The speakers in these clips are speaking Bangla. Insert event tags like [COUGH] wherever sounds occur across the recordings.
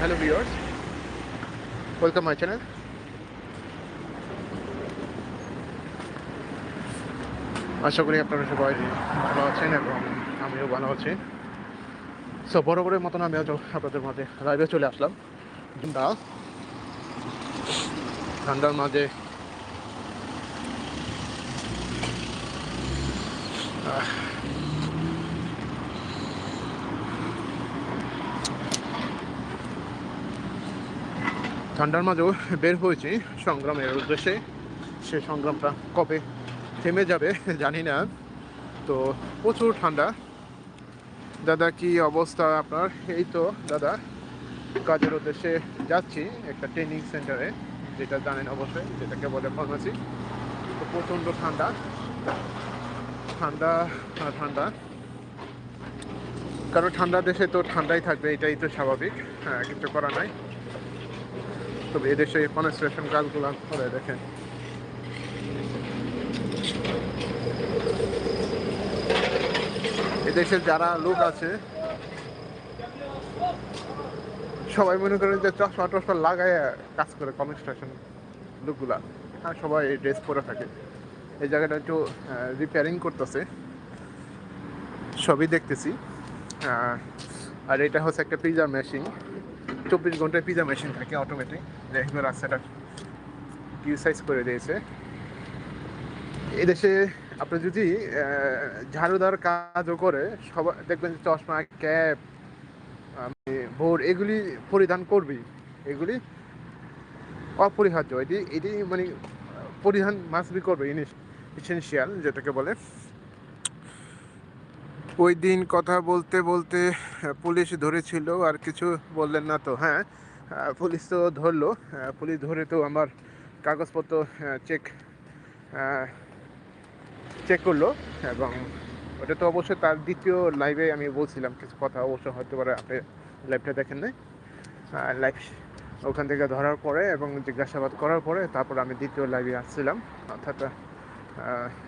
Hello viewers welcome my channel আশা করি আপনারা সবাই ভালো আছেন এবং আমিও ভালো আছি। সো বরাবরের মতন আমি আপনাদের মাঝে লাইভে চলে আসলাম। ঠান্ডা ঠান্ডার মাঝে আহ, ঠান্ডার মাঝেও বের হয়েছি সংগ্রামের উদ্দেশ্যে। সে সংগ্রামটা কবে থেমে যাবে জানি না। তো প্রচুর ঠান্ডা। দাদা, কি অবস্থা আপনার? এই তো, দাদা, কাজের উদ্দেশ্যে যাচ্ছি একটা ট্রেনিং সেন্টারে যেটা জানেন অবশ্যই, যেটাকে বলে ফার্মাসি তো প্রচণ্ড ঠান্ডা। ঠান্ডা ঠান্ডা। কারণ ঠান্ডা দেশে তো ঠান্ডাই থাকবে, এটাই তো স্বাভাবিক। হ্যাঁ কিছু করা নাই। তবে এদেশে কনস্ট্রাকশন কাজগুলো করে দেখেন। এদেশে যারা লোক আছে, সবাই মনে করেন যে চশমা টশমা লাগায় কাজ করে কনস্ট্রাকশন লোকগুলা। হ্যাঁ সবাই ড্রেস পরে থাকে। এই জায়গাটা একটু রিপেয়ারিং করতেছে। সবই দেখতেছি। আর এটা হচ্ছে একটা পিজা মেশিন চব্বিশ ঘন্টায় পিজা মেশিন থাকে অটোমেটিক দেখবে রাস্তাটা সাইজ করে দিয়েছে। এদেশে আপনি যদি ঝাড়ুদার কাজও করে সবাই দেখবেন চশমা, ক্যাপ ভোর এগুলি পরিধান করবি। এগুলি অপরিহার্য। এটি এটি মানে পরিধান মাস্ট মাসবি করবে। ইনিস ইসেনশিয়াল যেটাকে বলে। ওই দিন কথা বলতে বলতে পুলিশ ধরেছিল, আর কিছু বললেন না তো হ্যাঁ? পুলিশ তো ধরলো পুলিশ ধরে তো আমার কাগজপত্র চেক চেক করল, এবং ওটা তো অবশ্যই তার দ্বিতীয় লাইভে আমি বলছিলাম কিছু কথা, অবশ্য হতে পারে আপনি লাইভটা দেখেন নাই। লাইভ ওখান থেকে ধরার পরে এবং জিজ্ঞাসাবাদ করার পরে তারপর আমি দ্বিতীয় লাইভে আসছিলাম, অর্থাৎ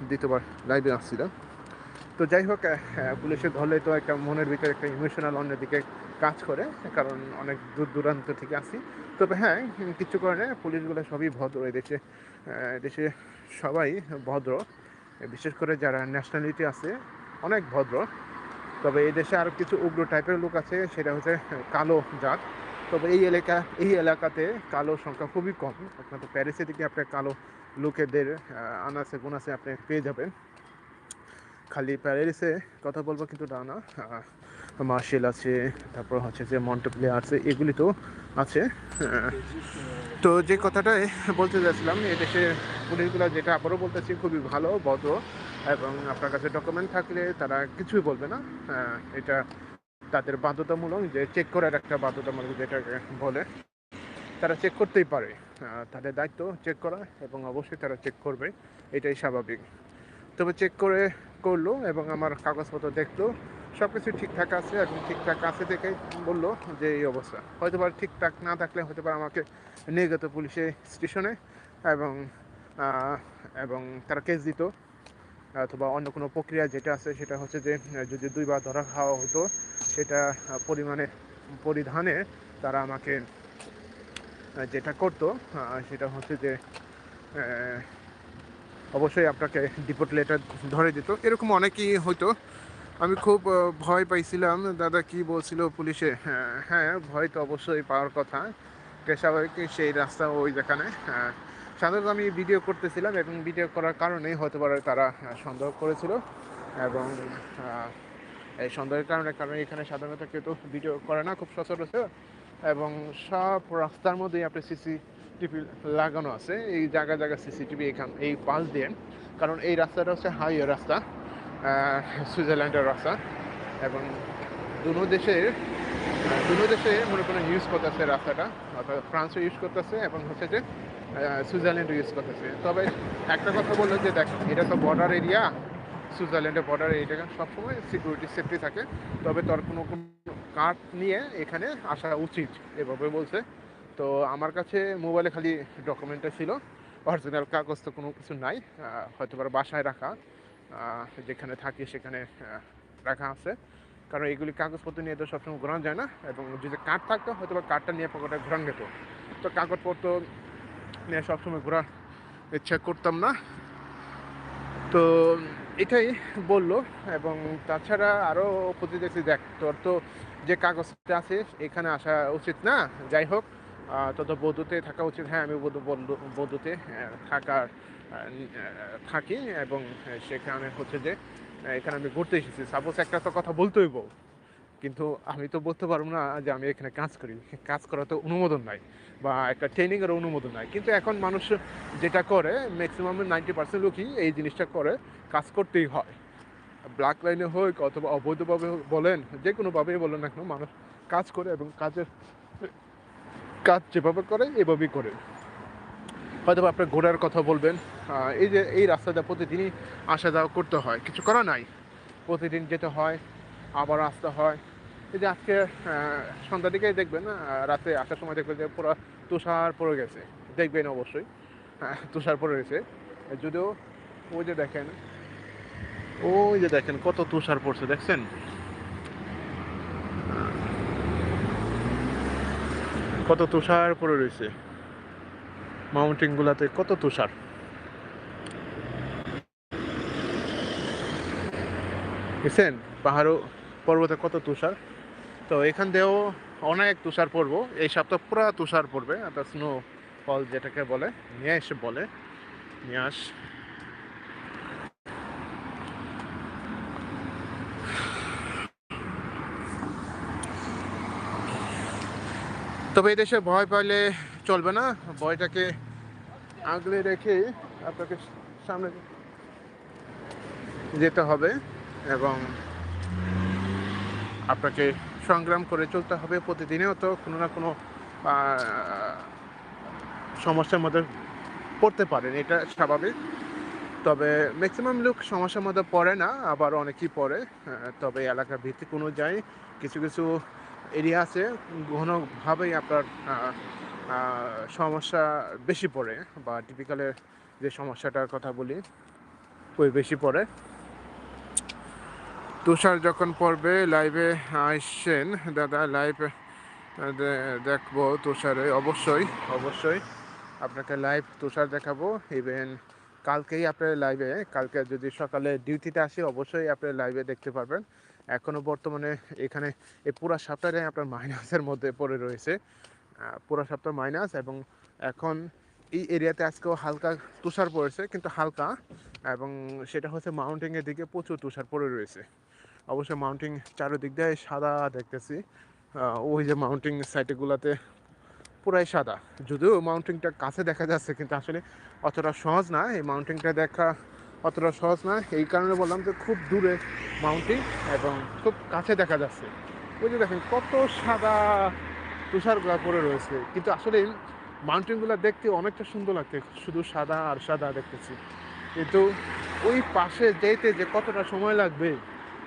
দ্বিতীয়বার লাইভে আসছিলাম। তো যাই হোক আহ, পুলিশে ধরলে তো একটা মনের ভিতরে একটা ইমোশনাল অন্যদিকে কাজ করে কারণ অনেক দূর দূরান্ত থেকে আসি। তবে হ্যাঁ কিছু কারণে পুলিশগুলো সবই ভদ্র এই দেশে দেশে সবাই ভদ্র। বিশেষ করে যারা ন্যাশনালিটি আছে অনেক ভদ্র। তবে এই দেশে আরও কিছু উগ্র টাইপের লোক আছে সেটা হচ্ছে কালো জাত। তবে এই এলাকা এই এলাকাতে কালো সংখ্যা খুবই কম। আপনার তো প্যারিসের দিকে আপনার কালো লোকেদের আনাসে গুনাসে আপনি পেয়ে যাবেন। খালি প্যারিসে কথা বলব কিন্তু না। আহ, মার্শেল আছে তারপর হচ্ছে যে মন্টেপ্লে আছে এগুলি তো আছে। তো যে কথাটাই বলতে চাইছিলাম এদেশে পুলিশগুলো যেটা আবারও বলতেছি খুবই ভালো ভদ্র এবং আপনার কাছে ডকুমেন্ট থাকলে তারা কিছুই বলবে না। এটা তাদের বাধ্যতামূলক যে চেক করার একটা বাধ্যতামূলক যেটাকে বলে তারা চেক করতেই পারে। তাদের দায়িত্ব চেক করা এবং অবশ্যই তারা চেক করবে এটাই স্বাভাবিক। তবে চেক করে করল এবং আমার কাগজপত্র দেখল। সব কিছু ঠিকঠাক আছে এবং ঠিকঠাক আছে দেখে বলল যে এই অবস্থা। হয়তো বা ঠিকঠাক না থাকলে হয়তো বা আমাকে নিয়ে যেত পুলিশে স্টেশনে এবং এবং তারা কেস দিত। অথবা অন্য কোনো প্রক্রিয়া যেটা আছে সেটা হচ্ছে যে, যদি দুইবার ধরা খাওয়া হতো, সেটা পরিমাণে, পরিধানে তারা আমাকে যেটা করতো সেটা হচ্ছে যে অবশ্যই আপনাকে ডিপোর্ট লেটার ধরে দিত। এরকম অনেকেই হয়তো আমি খুব ভয় পাইছিলাম। দাদা কি বলছিল পুলিশে? হ্যাঁ হ্যাঁ ভয় তো অবশ্যই পাওয়ার কথা। স্বাভাবিক সেই রাস্তা ওই যেখানে। হ্যাঁ, সাধারণত আমি ভিডিও করতেছিলাম এবং ভিডিও করার কারণেই হতে পারে তারা সন্দেহ করেছিল এবং এই সন্দেহের কারণে কারণ এখানে সাধারণত কেউ তো ভিডিও করে না খুব সচরাচর। এবং সব রাস্তার মধ্যেই আপনি সিসি টিভি লাগানো আছে, এই জায়গা জায়গা সিসিটিভি এখান, এই পাশ দিয়ে। কারণ এই রাস্তাটা হচ্ছে হাইওয়ে রাস্তা সুইজারল্যান্ডের রাস্তা। এবং দুনো দেশের দুনো দেশে মনে করেন ইউজ করতেছে রাস্তাটা, অর্থাৎ ফ্রান্সও ইউজ করতেছে এবং হচ্ছে যে সুইজারল্যান্ডও ইউজ করতেছে। তবে একটা কথা বলল যে দেখ, এটা তো বর্ডার এরিয়া সুইজারল্যান্ডের বর্ডার এরিয়া সবসময় সিকিউরিটি সেফটি থাকে। তবে তোর কোনো কোনো কার্ড নিয়ে এখানে আসা উচিত, এভাবে বলছে। তো আমার কাছে মোবাইলে খালি ডকুমেন্টটা ছিল। অরিজিনাল কাগজ তো কোনো কিছু নাই হয়তো বা বাসায় রাখা যেখানে থাকি সেখানে রাখা আছে। কারণ এগুলি কাগজপত্র নিয়ে তো সবসময় ঘোরানো যায় না, এবং যদি কার্ড থাকতো হয়তো বা কার্ডটা নিয়ে পকেটে ঘোরানো যেত। তো কাগজপত্র নিয়ে সবসময় ঘোরার ইচ্ছা করতাম না। তো এটাই বলল, এবং তাছাড়া আরও প্রতি দেখছি, দেখ, তোর তো যে কাগজটা আছে, এখানে আসা উচিত না। যাই হোক তোর বৌদ্ধতে থাকা উচিত। হ্যাঁ আমি বৌদ্ধ বৌদ্ধ- বৌদ্ধতে থাকার থাকি এবং সেখানে হচ্ছে যে এখানে আমি ঘুরতে এসেছি। সাপোজ একটা তো কথা বলতেই বউ। কিন্তু আমি তো বলতে পারব না যে আমি এখানে কাজ করি। কাজ করা তো অনুমোদন নাই বা একটা ট্রেনিংয়ের অনুমোদন নাই। কিন্তু এখন মানুষ যেটা করে ম্যাক্সিমাম নাইনটি পার্সেন্ট লোকই এই জিনিসটা করে, কাজ করতেই হয়। ব্ল্যাক লাইনে হোক অথবা অবৈধভাবে বলেন, যে কোনোভাবেই বলেন না কেন, মানুষ কাজ করে এবং কাজের কাজ যেভাবে করে এভাবেই করে। হয়তো আপনার ঘোরার কথা বলবেন এই যে এই রাস্তাটা প্রতিদিনই আসা যাওয়া করতে হয় কিছু করা নাই। প্রতিদিন যেতে হয় আবার আসতে হয়। এই যে আজকে আহ, সন্ধ্যার দিকে দেখবেন রাতে আসার সময় দেখবেন যে পুরো তুষার পড়ে গেছে। দেখবেন অবশ্যই তুষার পড়ে গেছে। যদিও ওই যে দেখেন ওই যে দেখেন কত তুষার পড়ছে দেখছেন? কত তুষার পড়ে রয়েছে? মাউন্টেন গুলাতে কত তুষার? বুঝছেন পাহাড়ও, পর্বতে কত তুষার? তো এখান দিয়েও অনেক তুষার পড়ব। এই সপ্তাহ পুরো তুষার পড়বে আপনার স্নো ফল যেটাকে বলে, নিয়ে এসে বলে, নিয়ে আস। তবে এই দেশে ভয় পাইলে চলবে না। ভয়টাকে আগলে রেখে আপনাকে সামনে যেতে হবে এবং আপনাকে সংগ্রাম করে চলতে হবে প্রতিদিনেও তো কোনো না কোনো সমস্যার মধ্যে পড়তে পারেন, এটা স্বাভাবিক। তবে ম্যাক্সিমাম লোক সমস্যার মধ্যে পড়ে না, আবার অনেকেই পড়ে। তবে এলাকা ভিত্তিক অনুযায়ী কিছু কিছু এরিয়া আছে। ঘনভাবেই আপনার সমস্যা বেশি পড়ে বা টিপিক্যালের যে সমস্যাটার কথা বলি, ওই বেশি পড়ে। তুষার যখন পড়বে লাইভে আসছেন, দাদা লাইভ দেখব তুষারে। অবশ্যই অবশ্যই আপনাকে লাইভ তুষার দেখাবো। ইভেন কালকেই আপনার লাইভে কালকে যদি সকালে ডিউটিতে আসি, অবশ্যই আপনার লাইভে দেখতে পারবেন। এখনও বর্তমানে এখানে এই পুরা সপ্তাহে আপনার মাইনাসের মধ্যে পড়ে রয়েছে। পুরা সপ্তাহ মাইনাস এবং এখন এই এরিয়াতে আজকেও হালকা তুষার পড়েছে, কিন্তু হালকা এবং সেটা হচ্ছে মাউন্টেনের দিকে প্রচুর তুষার পড়ে রয়েছে। অবশ্যই মাউন্টেন চারিদিক দিয়ে সাদা দেখতেছি। ওই যে মাউন্টেন সাইডগুলোতে পুরাই সাদা। যদিও মাউন্টেনটা কাছে দেখা যাচ্ছে, কিন্তু আসলে অতটা সহজ না। এই মাউন্টেনটা দেখা অতটা সহজ না। এই কারণে বললাম যে খুব দূরে মাউন্টেন এবং খুব কাছে দেখা যাচ্ছে। ওই যে দেখেন কত সাদা তুষারগুলো পড়ে রয়েছে। কিন্তু আসলে মাউন্টেনগুলো দেখতে অনেকটা সুন্দর লাগছে। শুধু সাদা আর সাদা দেখতেছি। কিন্তু ওই পাশে যেতে যে কতটা সময় লাগবে,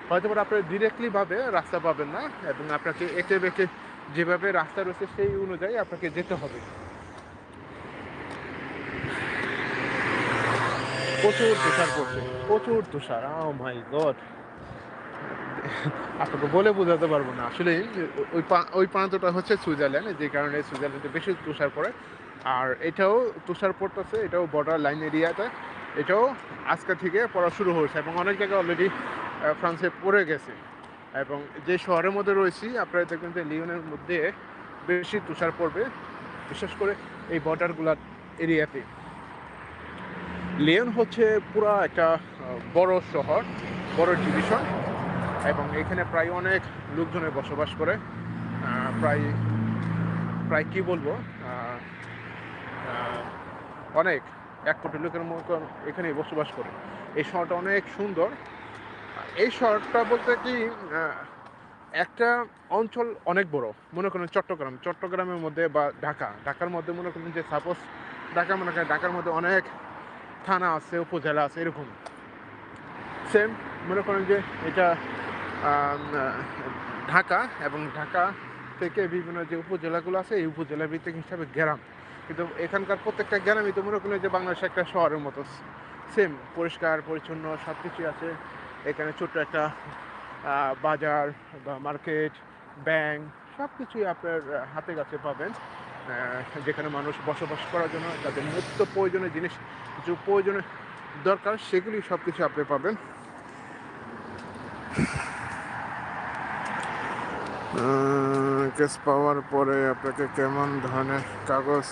হয়তো বা আপনি ডিরেক্টলি ভাবে রাস্তা পাবেন না এবং আপনাকে এঁকে বেঁকে যেভাবে রাস্তা রয়েছে সেই অনুযায়ী আপনাকে যেতে হবে। প্রচুর তুষার পড়ছে, প্রচুর তুষার ও মাই গড আপনাকে বলে বোঝাতে পারব না। আসলে ওই ওই প্রান্তটা হচ্ছে সুইজারল্যান্ড, যে কারণে সুইজারল্যান্ডে বেশি তুষার পড়ে। আর এটাও তুষার পড়তেছে, এটাও বর্ডার লাইন এরিয়াতে এটাও আজকে থেকে পড়া শুরু হয়েছে এবং অনেক জায়গায় অলরেডি ফ্রান্সে পড়ে গেছে। এবং যে শহরের মধ্যে রয়েছি, আপনারা দেখবেন যে লিওনের মধ্যে বেশি তুষার পড়বে, বিশেষ করে এই বর্ডারগুলার এরিয়াতে লিওন হচ্ছে পুরো একটা বড় শহর, বড় ডিভিশন, এবং এখানে প্রায় অনেক লোকজনের বসবাস করে। প্রায় প্রায় কি বলব? অনেক, এক কোটি লোকের মতো এখানে বসবাস করে। এই শহরটা অনেক সুন্দর। এই শহরটা বলতে কি একটা অঞ্চল অনেক বড়। মনে করেন চট্টগ্রাম। চট্টগ্রামের মধ্যে বা ঢাকা। ঢাকার মধ্যে মনে করেন যে সাপোজ ঢাকা মনে করেন ঢাকার মধ্যে অনেক থানা আছে, উপজেলা আছে, এরকম। সেম মনে করেন যে এটা ঢাকা এবং ঢাকা থেকে বিভিন্ন যে উপজেলাগুলো আছে, এই উপজেলা ভিত্তিক হিসাবে গ্রাম। কিন্তু এখানকার প্রত্যেকটা গ্রামই তো মনে করেন যে বাংলাদেশের একটা শহরের মতো। সেম পরিষ্কার, পরিচ্ছন্ন, সব কিছুই আছে। এখানে ছোট্ট একটা বাজার বা মার্কেট, ব্যাংক, সব কিছুই আপনার হাতে কাছে পাবেন। যেখানে মানুষ বসবাস করার জন্য, তাদের নিত্য প্রয়োজনীয় জিনিস যে প্রয়োজনীয় দরকার, সেগুলি সব কিছু আপনি পাবেন। কেস পাওয়ার পরে আপনাকে কেমন ধরনের কাগজ,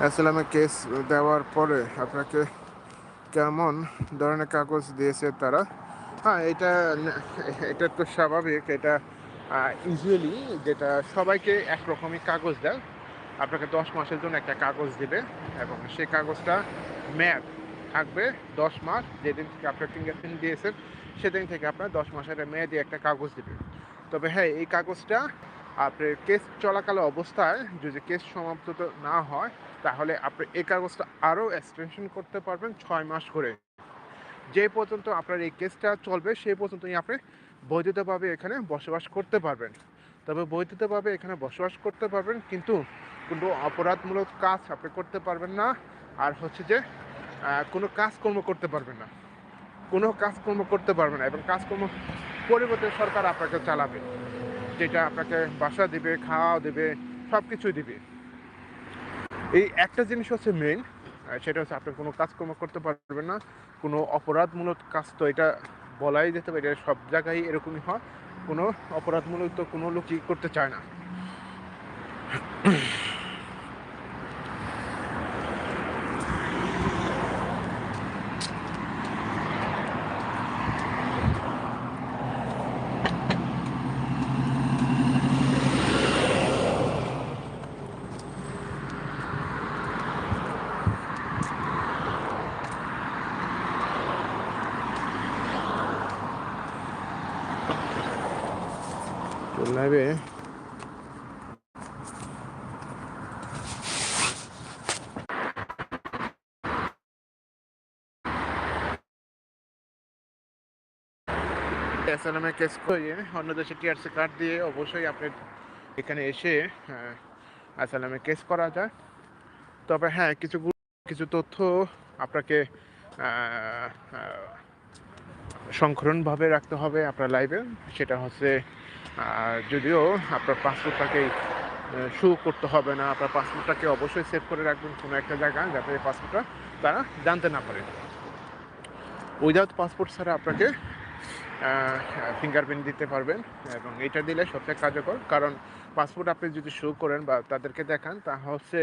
অ্যাসেলামে কেস দেওয়ার পরে আপনাকে কেমন ধরনের কাগজ দিয়েছে তারা? হ্যাঁ এটা এটা তো স্বাভাবিক, এটা ইউজুয়ালি যেটা সবাইকে একরকমই কাগজ দেয়, আপনাকে দশ মাসের জন্য একটা কাগজ দেবে এবং সেই কাগজটা ম্যাপ থাকবে দশ মাস, যেদিন থেকে আপনার ফিঙ্গারপ্রিন্ট দিয়েছেন, সেদিন থেকে আপনার দশ মাসের মেয়াদি একটা কাগজ দিবে। তবে হ্যাঁ এই কাগজটা আপনার কেস চলাকালে অবস্থায় যদি কেস সমাপ্ত না হয়, তাহলে আপনি এই কাগজটা আরও এক্সটেনশন করতে পারবেন ছয় মাস করে। যে পর্যন্ত আপনার এই কেসটা চলবে সেই পর্যন্তই আপনি বৈধতাভাবে এখানে বসবাস করতে পারবেন। তবে বৈধতাভাবে এখানে বসবাস করতে পারবেন, কিন্তু কোনো অপরাধমূলক কাজ আপনি করতে পারবেন না। আর হচ্ছে যে কোনো কাজকর্ম করতে পারবেন না। কোনো কাজকর্ম করতে পারবেন না এবং কাজকর্ম পরিবর্তে সরকার আপনাকে চালাবে, যেটা আপনাকে বাসা দেবে খাওয়া দেবে সব কিছুই দিবে। এই একটা জিনিস হচ্ছে মেইন সেটা হচ্ছে আপনি কোনো কাজকর্ম করতে পারবেন না, কোনো অপরাধমূলক কাজ তো এটা বলাই যেতে পারে, এটা সব জায়গায় এরকমই হয়। কোনো অপরাধমূলক তো কোনো লোকই করতে চায় না। লাইভে এসএলএমএ কেস করিয়ে অন্য দেশে টিআরসি কার্ড দিয়ে অবশ্যই আপনি এখানে এসে এসএলএমএ কেস করা যায়। তবে হ্যাঁ কিছু কিছু তথ্য আপনাকে আহ, রাখতে হবে আপনার লাইভে সেটা হচ্ছে যদিও আপনার পাসপোর্টটাকে শু করতে হবে না আপনার পাসপোর্টটাকে অবশ্যই সেভ করে রাখবেন কোনো একটা জায়গা যাতে পাসপোর্টটা তারা জানতে না পারে। উইদাউট পাসপোর্ট ছাড়া আপনাকে ফিঙ্গারপ্রিন্ট দিতে পারবেন এবং এটা দিলে সবচেয়ে কার্যকর। কারণ পাসপোর্ট আপনি যদি শো করেন বা তাদেরকে দেখান তা হচ্ছে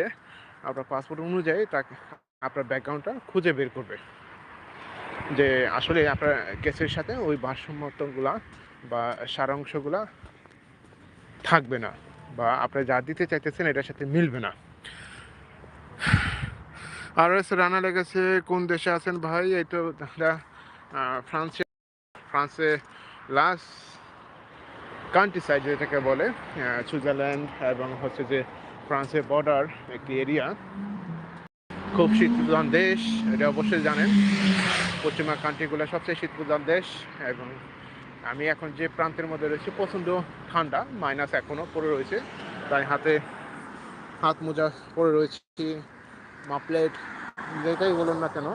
আপনার পাসপোর্ট অনুযায়ী তাকে আপনার ব্যাকগ্রাউন্ডটা খুঁজে বের করবে। যে আসলে আপনার কেসের সাথে ওই ভারসাম্যগুলা বা সারাংশগুলা থাকবে না বা আপনি যা দিতে চাইতেছেন এটার সাথে মিলবে না। আর এস রানা লেগেছে, কোন দেশে আছেন ভাই? দাদা ফ্রান্সে ফ্রান্সে লাস্ট কান্ট্রি সাইড যেটাকে বলে সুইজারল্যান্ড এবং হচ্ছে যে ফ্রান্সের বর্ডার একটি এরিয়া খুব শীতপ্রধান দেশ, এটা অবশ্যই জানেন। পশ্চিমা কান্ট্রিগুলো সবচেয়ে শীতপ্রধান দেশ এবং আমি এখন যে প্রান্তের মধ্যে রয়েছি প্রচণ্ড ঠান্ডা মাইনাস এখনও পড়ে রয়েছে। তাই হাতে হাত মোজা পরে রয়েছি, মাপলেট, যেটাই বলুন না কেন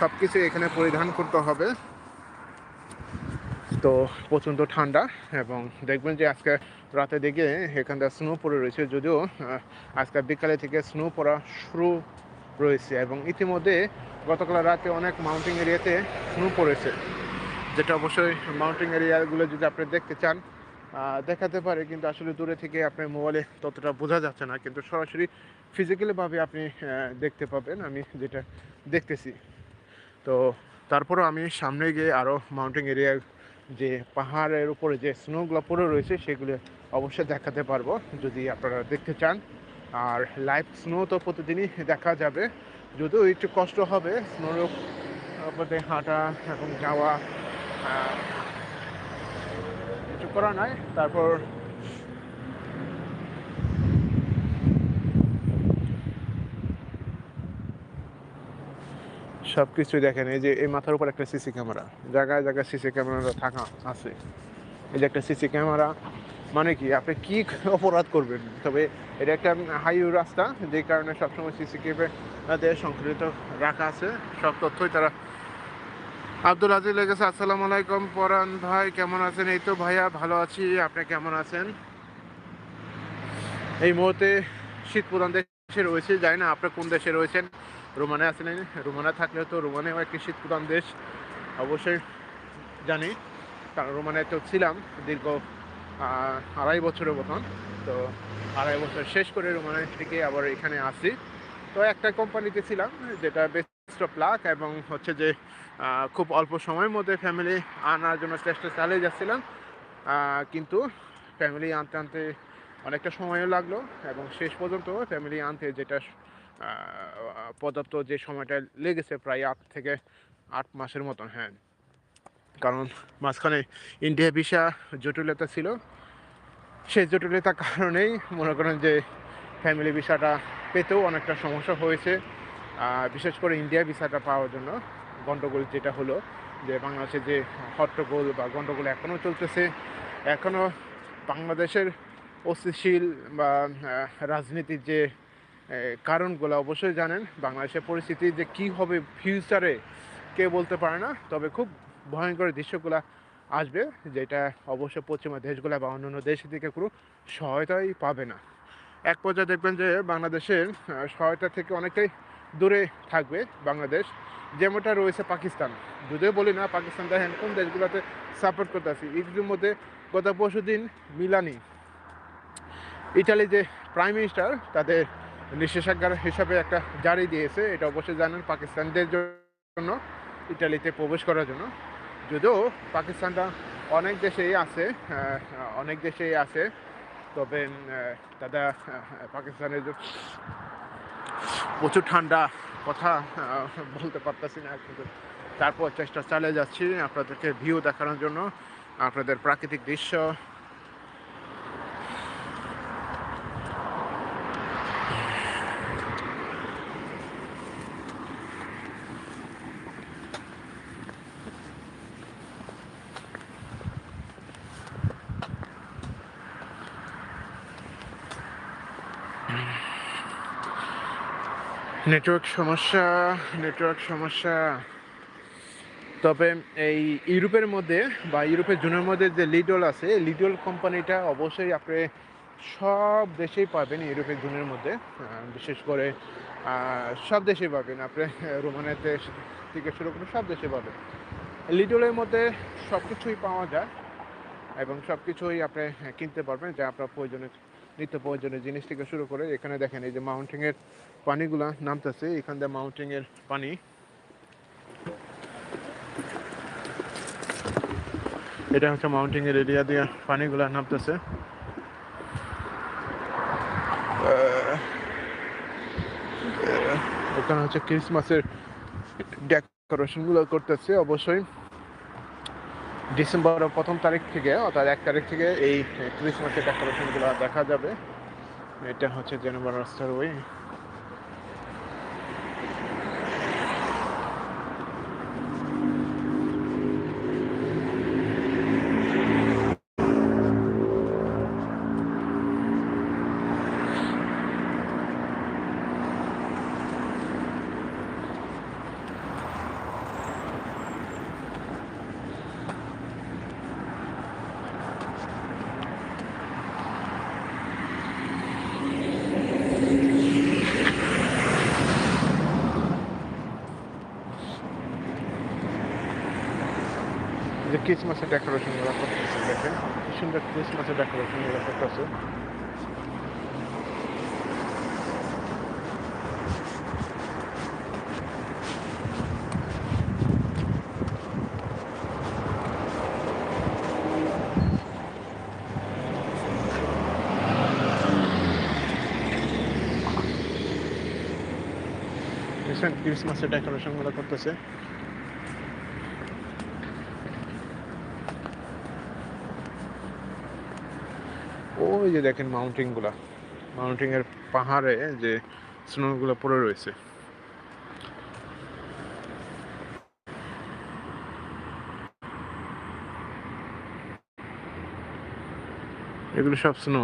সব কিছু এখানে পরিধান করতে হবে। তো প্রচণ্ড ঠান্ডা এবং দেখবেন যে আজকে রাতে দিকে এখানটা স্নো পড়ে রয়েছে, যদিও আজকে বিকালে থেকে স্নো পড়া শুরু রয়েছে এবং ইতিমধ্যে গতকাল রাতে অনেক মাউন্টেন এরিয়াতে স্নো পড়েছে, যেটা অবশ্যই মাউন্টেন এরিয়াগুলো যদি আপনি দেখতে চান দেখাতে পারে, কিন্তু আসলে দূরে থেকে আপনার মোবাইলে ততটা বোঝা যাচ্ছে না, কিন্তু সরাসরি ফিজিক্যালিভাবে আপনি দেখতে পাবেন, আমি যেটা দেখতেছি। তো তারপরেও আমি সামনে গিয়ে আরও মাউন্টেন এরিয়া যে পাহাড়ের উপরে যে স্নোগুলো পড়ে রয়েছে, সেগুলো অবশ্যই দেখাতে পারব, যদি আপনারা দেখতে চান। আর লাইভ স্নো তো প্রতিদিনই দেখা যাবে। যদিও একটু কষ্ট হবে স্নোর মধ্যে হাঁটা এবং যাওয়া কিছু করা নাই। তারপর সব কিছু দেখেন, এই যে এই মাথার উপর একটা সিসি ক্যামেরা জায়গায় জায়গায় সিসি ক্যামেরা থাকা আছে। এই যে একটা সিসি ক্যামেরা মানে কি, আপনি কি [LAUGHS] অপরাধ করবেন? তবে এটা একটা হাইওয়ে রাস্তা, যে কারণে সবসময় সিসি ক্যামেরা দিয়ে সংরক্ষিত রাখা আছে। সব তথ্যই তারা আব্দুল আজিজ লেগেছে আসসালামু আলাইকুম, পরান ভাই, কেমন আছেন? এই তো ভাইয়া, ভালো আছি। আপনি কেমন আছেন? এই মুহূর্তে শীত প্রধান দেশে রয়েছে, জানি না আপনি কোন দেশে রয়েছেন? রোমানে আছেন, রোমানে থাকলেও তো রোমানেও একটি শীত প্রধান দেশ, অবশ্যই জানি। কারণ রোমানে তো ছিলাম দীর্ঘ আড়াই বছরের মতন। তো আড়াই বছর শেষ করে রোমানে থেকে আবার এখানে আসি। তো একটা কোম্পানিতে ছিলাম, যেটা বেস্ট অফ লাক এবং হচ্ছে যে খুব অল্প সময়ের মধ্যে ফ্যামিলি আনার জন্য চেষ্টা চালিয়ে যাচ্ছিলাম। কিন্তু ফ্যামিলি আনতে আনতে অনেকটা সময়ও লাগল এবং শেষ পর্যন্ত ফ্যামিলি আনতে যেটা পর্যাপ্ত যে সময়টা লেগেছে, প্রায় আট থেকে আট মাসের মতন হ্যাঁ। কারণ মাঝখানে ইন্ডিয়া ভিসা জটিলতা ছিল। সেই জটিলতার কারণেই মনে করেন যে ফ্যামিলি ভিসাটা পেতেও অনেকটা সমস্যা হয়েছে। বিশেষ করে ইন্ডিয়া ভিসাটা পাওয়ার জন্য গণ্ডগোল যেটা হলো যে বাংলাদেশে যে হট্টগোল বা গণ্ডগোল এখনও চলতেছে এখনও বাংলাদেশের অস্থিতিশীল বা রাজনীতির যে কারণগুলো অবশ্যই জানেন। বাংলাদেশের পরিস্থিতি যে কি হবে ফিউচারে কে বলতে পারে না, তবে খুব ভয়ঙ্কর দৃশ্যগুলো আসবে, যেটা অবশ্য পশ্চিমা দেশগুলো বা অন্যান্য দেশ থেকে কোনো সহায়তাই পাবে না। এক পর্যায়ে দেখবেন যে বাংলাদেশের সহায়তা থেকে অনেকটাই দূরে থাকবে বাংলাদেশ। যেমনটা রয়েছে পাকিস্তান। যদিও বলি না, পাকিস্তান দেখেন কোন দেশগুলোতে সাপোর্ট করতেছি। এগুলির মধ্যে গত পরশু দিন মিলানি ইটালি যে প্রাইম মিনিস্টার তাদের নিষেধাজ্ঞার হিসাবে একটা জারি দিয়েছে। এটা অবশ্যই জানেন পাকিস্তানদের জন্য, ইটালিতে প্রবেশ করার জন্য। যদিও পাকিস্তানটা অনেক দেশেই আছে অনেক দেশেই আছে, তবে দাদা পাকিস্তানের প্রচুর ঠান্ডা কথা বলতে পারতেছি না তারপর চেষ্টা চালিয়ে যাচ্ছি আপনাদেরকে ভিউ দেখানোর জন্য, আপনাদের প্রাকৃতিক দৃশ্য নেটওয়ার্ক সমস্যা নেটওয়ার্ক সমস্যা। তবে এই ইউরোপের মধ্যে বা ইউরোপের জোনের মধ্যে যে লিডল আছে লিডল কোম্পানিটা অবশ্যই আপনি সব দেশেই পাবেন ইউরোপের জোনের মধ্যে। বিশেষ করে সব দেশেই পাবেন। আপনি রোমানেতে থেকে শুরু করে সব দেশে পাবেন। লিডলের মধ্যে সব কিছুই পাওয়া যায় এবং সব কিছুই আপনি কিনতে পারবেন। যা আপনার প্রয়োজনীয়, নিত্য প্রয়োজনীয় জিনিস থেকে শুরু করে, এখানে দেখেন এই যে মাউন্টেনের পানিগুলা নামতেছে, এখান দিয়ে মাউন্টেনের পানি। এটা হচ্ছে মাউন্টেনের এরিয়া দিয়ে পানিগুলা নামতেছে। ওখানে হচ্ছে ক্রিসমাসের ডেকোরেশনগুলো করতেছে, অবশ্যই। ডিসেম্বরের প্রথম তারিখ থেকে, অর্থাৎ এক তারিখ থেকে এই ক্রিসমাসের ডেকোরেশনগুলো দেখা যাবে। এটা হচ্ছে জেনেভার রাস্তার ওই যে ক্রিসমাসের ডেকোরেশনগুলো করতেছে, দেখেন। কি সুন্দর ক্রিসমাসের ডেকোরেশনগুলো করতেছে। ক্রিসমাসের ডেকোরেশনগুলো করতেছে। ওই যে দেখেন মাউন্টেনগুলা মাউন্টেন এর পাহাড়ে যে স্নো গুলো পড়ে রয়েছে। এগুলো সব স্নো